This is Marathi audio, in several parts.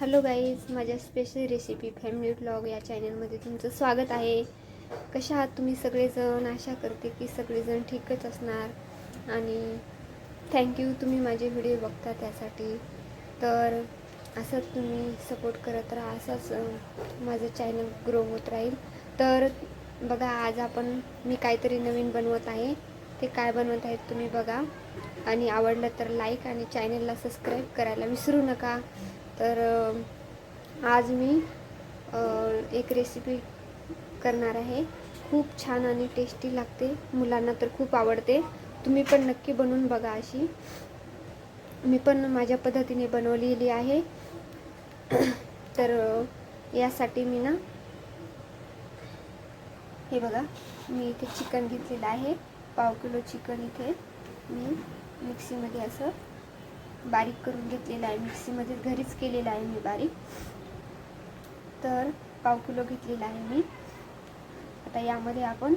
हॅलो गाईज माझ्या स्पेशल रेसिपी फॅमिली ब्लॉग या चॅनलमध्ये तुमचं स्वागत आहे. कशा आहात तुम्ही सगळेजण? आशा करते की सगळेजण ठीकच असणार. आणि थँक्यू तुम्ही माझे व्हिडिओ बघता त्यासाठी. तर असंच तुम्ही सपोर्ट करत राहा असंच माझं चॅनल ग्रो होत राहील. तर बघा आज आपण मी काहीतरी नवीन बनवत आहे. ते काय बनवत आहेत तुम्ही बघा. आणि आवडलं तर लाईक आणि चॅनलला सबस्क्राईब करायला विसरू नका. तर आज मी एक रेसिपी करणार आहे. खूप छान आणि टेस्टी लागते. मुलांना तर खूप आवडते. तुम्ही पण नक्की बनवून बघा अशी. मी पण माझ्या पद्धतीने बनवलेली आहे. तर यासाठी मी ना हे बघा मी इथे चिकन घेतलेलं आहे. पाव किलो चिकन इथे मी मिक्सीमध्ये असं बारीक करून घेतलेलं आहे. मिक्सीमध्ये घरीच केलेलं आहे मी बारीक. तर पाव किलो घेतलेला आहे मी. आता यामध्ये आपण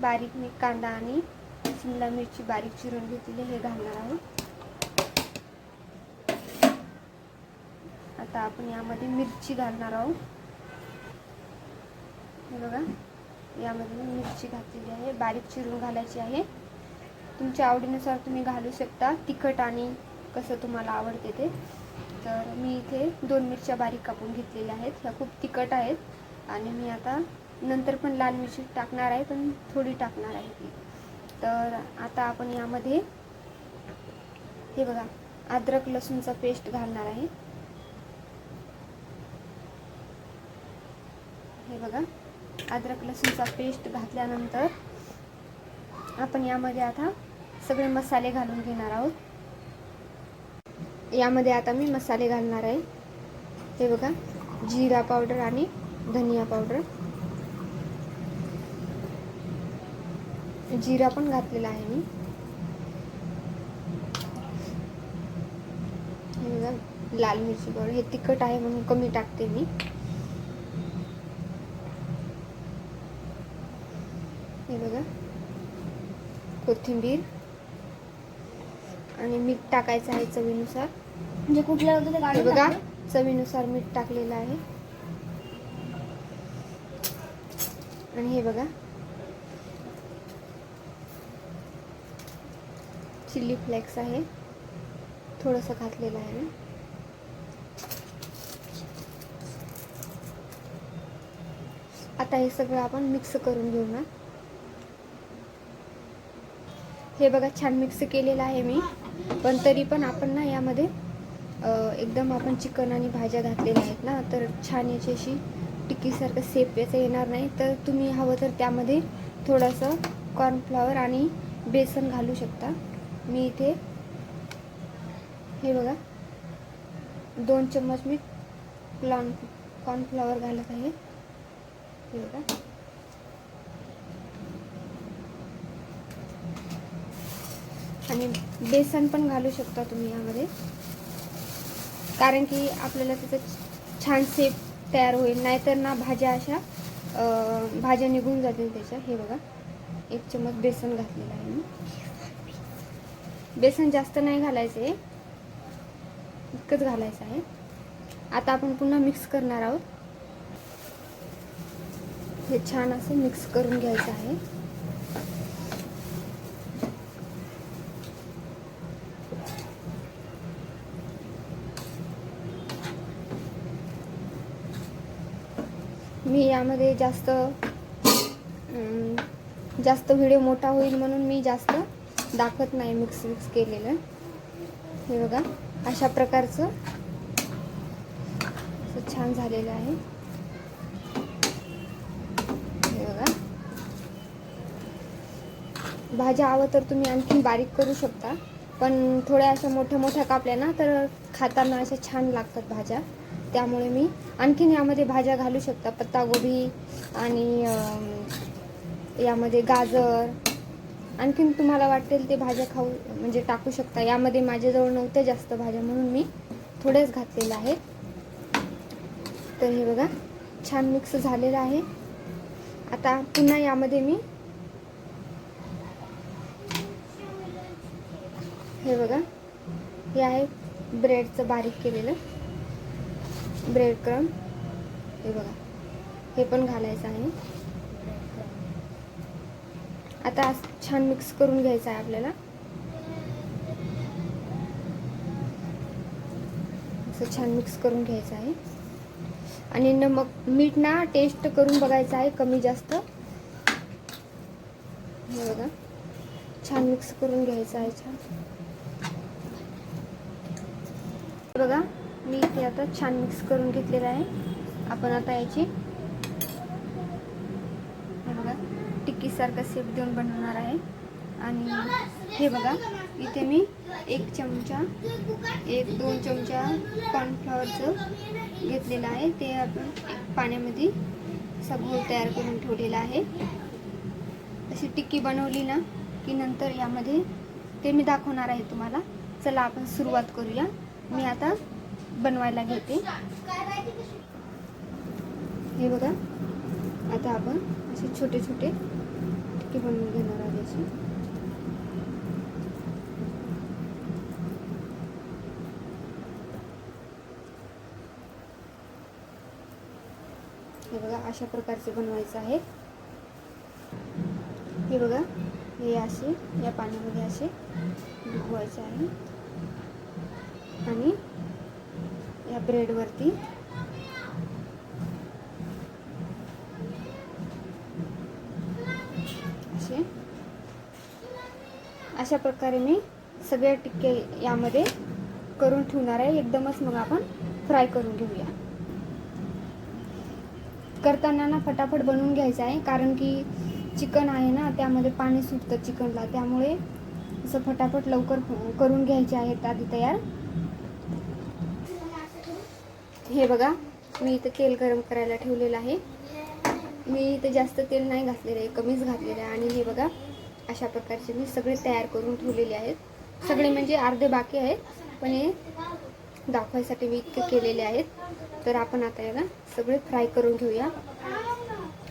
बारीक मी कांदा आणि शिमला मिरची बारीक चिरून घेतलेली हे घालणार आहोत. आता आपण यामध्ये मिरची घालणार आहोत. हे बघा यामध्ये मी मिरची घातलेली आहे बारीक चिरून घालायची आहे. तुमच्या आवडीनुसार तुम्ही घालू शकता. तिखट आणि कसं तुम्हाला आवडते ते. तर मी इथे दोन मिरच्या बारीक कापून घेतलेल्या आहेत. ह्या खूप तिखट आहेत. आणि मी आता नंतर पण लाल मिरची टाकणार आहे पण थोडी टाकणार आहे ती. तर आता आपण यामध्ये हे बघा अद्रक लसूणचा पेस्ट घालणार आहे. हे बघा अद्रक लसूणचा पेस्ट घातल्यानंतर आपण यामध्ये आता सगळे मसाले घालून घेणार आहोत. यामध्ये आता मी मसाले घालणार आहे. हे बघा जिरा पावडर आणि धनिया पावडर. जिरा पण घातलेला आहे मी. हे बघा लाल मिरची पावडर. हे तिखट आहे म्हणून कमी टाकते मी. हे बघा कोथिंबीर. आणि मीठ टाकायचं आहे चवीनुसार. म्हणजे कुठल्या होतं ते बघा? चवीनुसार मीठ टाकलेलं आहे. आणि हे बघा. चिल्ली फ्लेक्स आहे. थोडंसं घातलेलं आहे मी. आता हे सगळं आपण मिक्स करून घेऊ ना हे बघा छान मिक्स केलेलं आहे मी. पण तरी पण आपण ना यामध्ये एकदम आपण चिकन आणि भाज्या घातलेल्या आहेत ना तर छान याची अशी टिक्कीसारखं सेप याचं येणार नाही. तर तुम्ही हवं तर त्यामध्ये थोडंसं कॉर्नफ्लॉवर आणि बेसन घालू शकता. मी इथे हे बघा दोन चम्मच मी कॉर्न कॉर्नफ्लॉवर घालत आहे. हे बघा. आणि बेसन पण घालू शकता तुम्ही यामध्ये. कारण की आपल्याला त्याचं छान सेप तयार होईल. नाहीतर ना भाज्या अशा भाज्या निघून जातील त्याच्या हे बघा. एक चम्मच बेसन घातलेलं आहे मी. बेसन जास्त नाही घालायचं आहे इतकंच घालायचं आहे. आता आपण पुन्हा मिक्स करणार आहोत. हे छान असं मिक्स करून घ्यायचं आहे मी यामध्ये जास्त जास्त व्हिडिओ मोठा होईल म्हणून मी जास्त दाखवत नाही मिक्स मिक्स केलेलं. हे बघा अशा प्रकारचं असं छान झालेलं आहे. हे बघा. भाज्या हवं तर तुम्ही आणखीन बारीक करू शकता पण थोड्या अशा मोठ्या मोठ्या कापल्या ना तर खाताना अशा छान लागतात भाज्या. त्यामुळे मी आणखीन यामध्ये भाज्या घालू शकता. पत्तागोबी आणि यामध्ये गाजर. आणखीन तुम्हाला वाटेल ते भाज्या खाऊ म्हणजे टाकू शकता. यामध्ये माझ्याजवळ नव्हत्या जास्त भाज्या म्हणून मी थोड्याच घातलेल्या आहेत. तर हे बघा छान मिक्स झालेलं आहे. आता पुन्हा यामध्ये मी हे बघा हे आहे ब्रेडचं बारीक केलेलं. ब्रेड क्रम हे बघा. हे पण घालायचं आहे. आता असं छान मिक्स करून घ्यायचं आहे आपल्याला. असं छान मिक्स करून घ्यायचं आहे. आणि नमक मीठ ना टेस्ट करून बघायचं आहे कमी जास्त. हे बघा. छान मिक्स करून घ्यायचं आहे छान. हे बघा. मी इथे आता छान मिक्स करून घेतलेलं आहे. आपण आता याची हे बघा टिक्कीसारखा सेप देऊन बनवणार आहे. आणि हे बघा इथे मी एक चमचा एक दोन चमचा कॉर्नफ्लॉवरचं घेतलेलं आहे. ते आपण पाण्यामध्ये सगळं तयार करून ठेवलेलं आहे. अशी टिक्की बनवली ना की नंतर यामध्ये ते मी दाखवणार आहे तुम्हाला. चला आपण सुरुवात करूया. मी आता बनवायला घेते. हे बघा. आता आपण असे छोटे छोटे टिके बनवून घेणार आहे अशी हे बघा अशा प्रकारचे बनवायचं आहे. हे बघा हे असे या पाण्यामध्ये असे डुबवायचे आहे. आणि ब्रेडवरती. असे. अशा प्रकारे मी सगळे टिक्के यामध्ये करून ठेवणार आहे. एकदमच मग आपण फ्राय करून घेऊया. करताना ना फटाफट बनवून घ्यायचं आहे. कारण की चिकन आहे ना त्यामध्ये पाणी सुटतं चिकनला. त्यामुळे असं फटाफट लवकर करून घ्यायचे आहेत आधी तयार. हे बघा मी इथं तेल गरम करायला ठेवलेलं आहे. मी इथं जास्त तेल नाही घातलेलं आहे कमीच घातलेलं आहे. आणि हे बघा अशा प्रकारचे मी सगळे तयार करून ठेवलेले आहेत. सगळे म्हणजे अर्धे बाकी आहेत पण हे दाखवायसाठी मी इतके केलेले आहेत. तर आपण आता याला सगळे फ्राय करून घेऊया.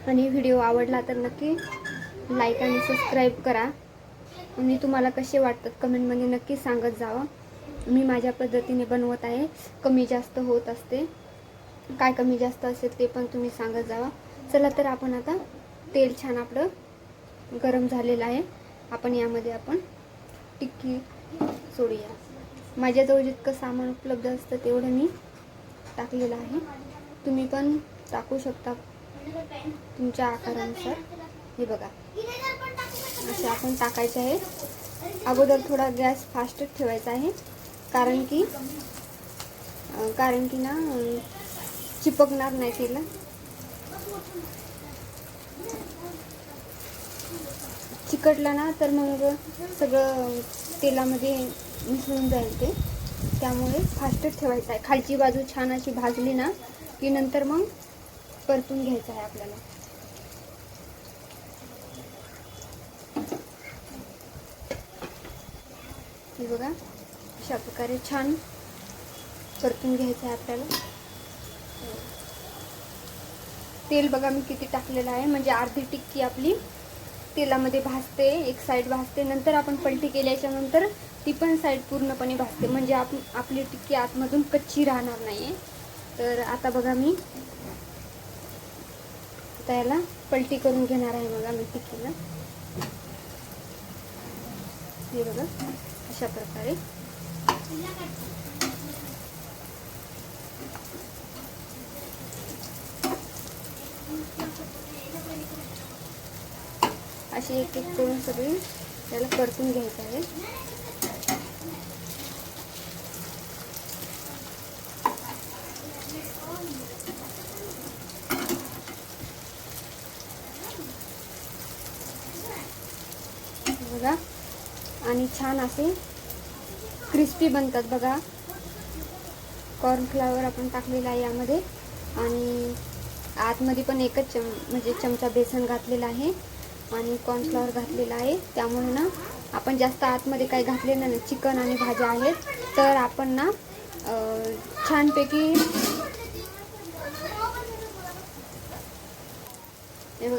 आणि व्हिडिओ आवडला तर नक्की लाईक आणि सबस्क्राईब करा. आणि तुम्हाला कसे वाटतात कमेंटमध्ये नक्की सांगत जावं. मी माझ्या पद्धतीने बनवत आहे. कमी जास्त होत असते. काय कमी जास्त असेल ते पण तुम्ही सांगत जावा. चला तर आपण आता तेल छान आपलं गरम झालेलं आहे. आपण यामध्ये आपण टिक्की सोडूया. माझ्याजवळ जितकं सामान उपलब्ध असतं तेवढं मी टाकलेलं आहे. तुम्ही पण टाकू शकता तुमच्या आकारानुसार. हे बघा. असे आपण टाकायचे आहे. अगोदर थोडा गॅस फास्टच ठेवायचा आहे. कारण की कारण की ना चिपकणार नाही तिला. चिकटला ना तर मग सगळं तेलामध्ये मिसळून जाईल ते. त्यामुळे फास्टच ठेवायचं आहे. खालची बाजू छान अशी भाजली ना की नंतर मग परतून घ्यायचं आहे आपल्याला. बघा. अशा प्रकारे छान परतून घ्यायचं आहे आपल्याला. तेल बघा मी किती टाकलेलं आहे. म्हणजे अर्धी टिक्की आपली तेलामध्ये भाजते एक साईड भाजते. नंतर आपण पलटी केल्याच्यानंतर ती पण साईड पूर्णपणे भाजते. म्हणजे आप आपली टिक्की आतमधून कच्ची राहणार नाही तर आता बघा मी आता याला पलटी करून घेणार आहे बघा मी टिक्कीला. हे बघा अशा प्रकारे. अशी एक एक करून सगळी त्याला परतून घ्यायचं आहे. बघा. आणि छान असे क्रिस्पी बनतात बघा. कॉर्नफ्लावर आपण टाकलेला आहे यामध्ये. आणि आतमध्ये पण एकच चम म्हणजे चमचा बेसन घातलेला आहे. आणि कॉर्नफ्लॉवर घातलेला आहे. त्यामुळे ना आपण जास्त आतमध्ये काही घातलेलं नाही चिकन आणि भाज्या आहेत. तर आपण ना छानपैकी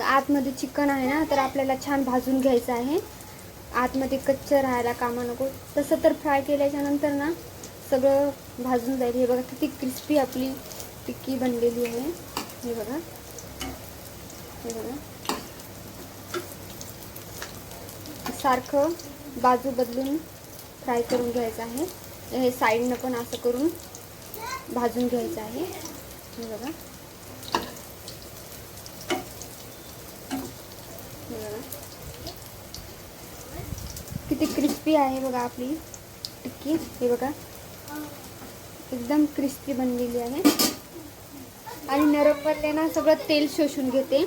आतमध्ये चिकन आहे ना तर आपल्याला छान भाजून घ्यायचं आहे. आतमध्ये कच्चं राहायला कामा नको. तसं तर फ्राय केल्याच्यानंतर ना सगळं भाजून जाईल. हे बघा किती क्रिस्पी आपली टिक्की बनलेली आहे. हे बघा. हे बघा. सारखं बाजू बदलून फ्राय करून घ्यायचं आहे. हे साईडनं पण असं करून भाजून घ्यायचं आहे. हे बघा. हे बघा. किती क्रिस्पी आहे बघा आपली. टिक्की हे बघा. एकदम क्रिस्पी बनलेली आहे. आणि नरम बनले ना सगळं तेल शोषून घेते.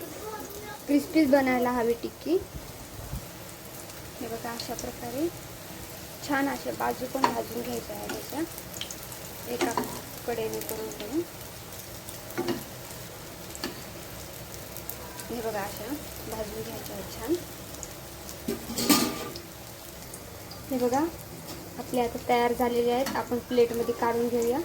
क्रिस्पीच बनायला हवी टिक्की. हे बघा अशा प्रकारे. छान अशा बाजू पण भाजून घ्यायच्या आहे त्याच्या एका कडेने करून करून. हे बघा अशा भाजून घ्यायच्या आहेत छान. हे बघा आपले आता तयार झालेले आहेत. आपण प्लेटमध्ये काढून घेऊया.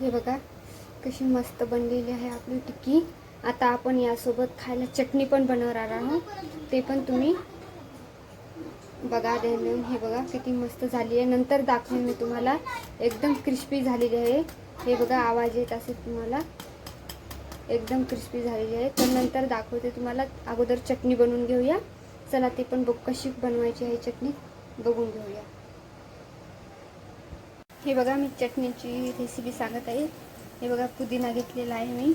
हे बघा कशी मस्त बनलेली आहे आपली टिक्की. आता आपण यासोबत खायला चटणी पण बनवणार आहोत. ते पण तुम्ही बघा देऊन हे बघा किती मस्त झाली आहे. नंतर दाखवेन मी तुम्हाला. एकदम क्रिस्पी झालेली आहे. हे बघा आवाज येत असेल तुम्हाला. एकदम क्रिस्पी झालेली आहे. तर नंतर दाखवते तुम्हाला. अगोदर चटणी बनवून घेऊया. चला ते पण बघ कशी बनवायची आहे चटणी. बघून घेऊया. हे बघा मी चटणीची रेसिपी सांगत आहे. हे बघा पुदिना घेतलेला आहे मी.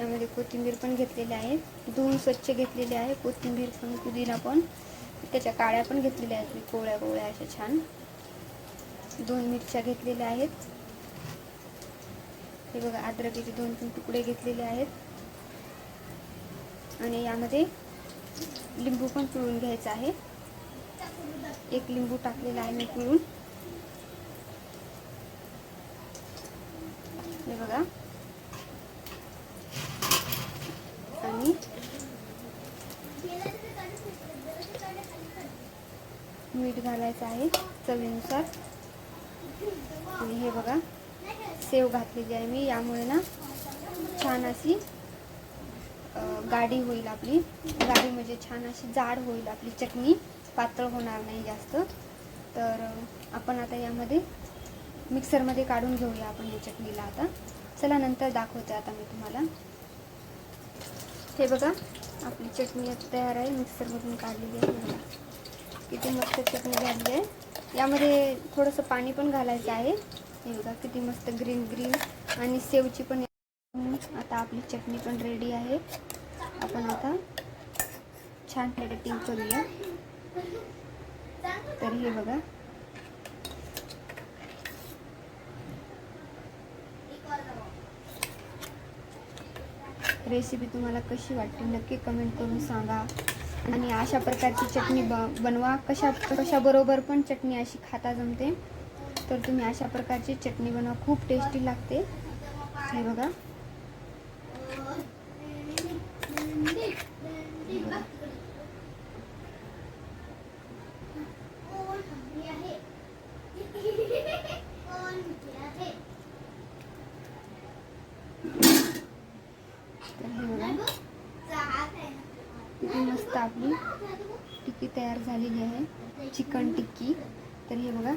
यामध्ये कोथिंबीर पण घेतलेली आहे. धुवून स्वच्छ घेतलेली आहे. कोथिंबीर पण पुदिना पण. त्याच्या काळ्या पण घेतलेल्या आहेत मी कोवळ्या कोवळ्या अशा छान. दोन मिरच्या घेतलेल्या आहेत. हे बघा अद्रकीचे दोन तीन तुकडे घेतलेले आहेत. आणि यामध्ये लिंबू पण पिळून घ्यायचा आहे. एक लिंबू टाकलेला आहे मी पिळून हे बघा आणि घालायचं आहे चवीनुसार. आणि हे बघा सेव घातलेली आहे मी. यामुळे ना छान अशी गाडी होईल आपली. गाडी म्हणजे छान अशी जाड होईल आपली चटणी. पातळ होणार नाही जास्त. तर आपण आता यामध्ये मिक्सरमध्ये काढून घेऊया आपण या चटणीला आता. चला नंतर दाखवते आता मी तुम्हाला. हे बघा आपली चटणी आता तयार आहे. मिक्सरमधून काढलेली आहे. किती मस्त चटणी झाली आहे. यामध्ये थोडंसं पाणी पण घालायचं आहे. हे बघा किती मस्त ग्रीन ग्रीन. आणि सेवची पण आता आपली चटणी पण रेडी आहे. आपण आता छान एडिटिंग करूया. तर हे बघा. रेसिपी तुम्हाला कशी वाटते नक्की कमेंट करून सांगा. आणि अशा प्रकारची चटणी ब बनवा. कशा कशाबरोबर पण चटणी अशी खाता जमते. तर तुम्ही अशा प्रकारची चटणी बनवा. खूप टेस्टी लागते. हे बघा हे बघा. तर हे बघा किती मस्त आपली टिक्की तयार झालेली आहे चिकन टिक्की. तर हे बघा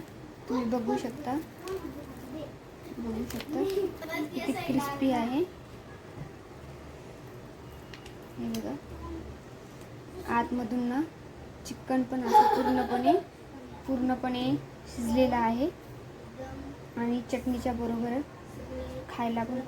तुम्ही बघू शकता. बघू शकता. किती क्रिस्पी आहे. हे बघा. आतमधून ना चिकन पण असं पूर्णपणे पूर्णपणे शिजलेलं आहे. आणि चटणीच्या बरोबर खायला पण